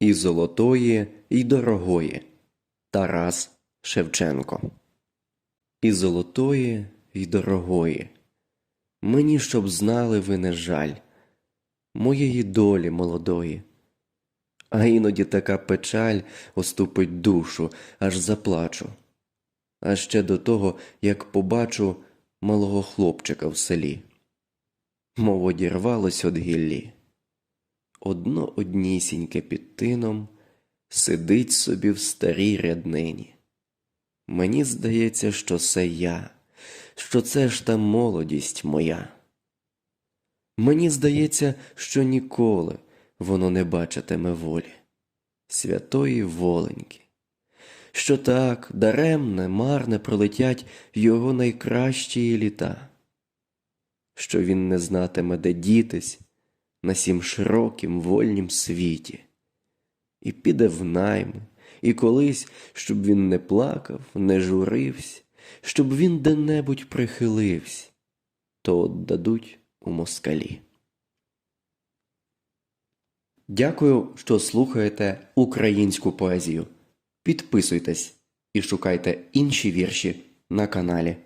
і золотої, і дорогої. Тарас Шевченко. І золотої, і дорогої. Мені щоб знали ви не жаль моєї долі молодої. А іноді така печаль оступить душу, аж заплачу. А ще до того, як побачу малого хлопчика в селі. Мов одірвалось од гіллі. Одно однісіньке під тином сидить собі в старій ряднині. Мені здається, що це я, що це ж та молодість моя. Мені здається, що ніколи воно не бачитиме волі, святої воленьки, що так даремне, марне пролетять його найкращі літа, що він не знатиме, де дітись на сім широкім вольнім світі, і піде в найми, і колись, щоб він не плакав, не журився, щоб він де-небудь прихилився, то отдадуть у москалі. Дякую, що слухаєте українську поезію. Підписуйтесь і шукайте інші вірші на каналі.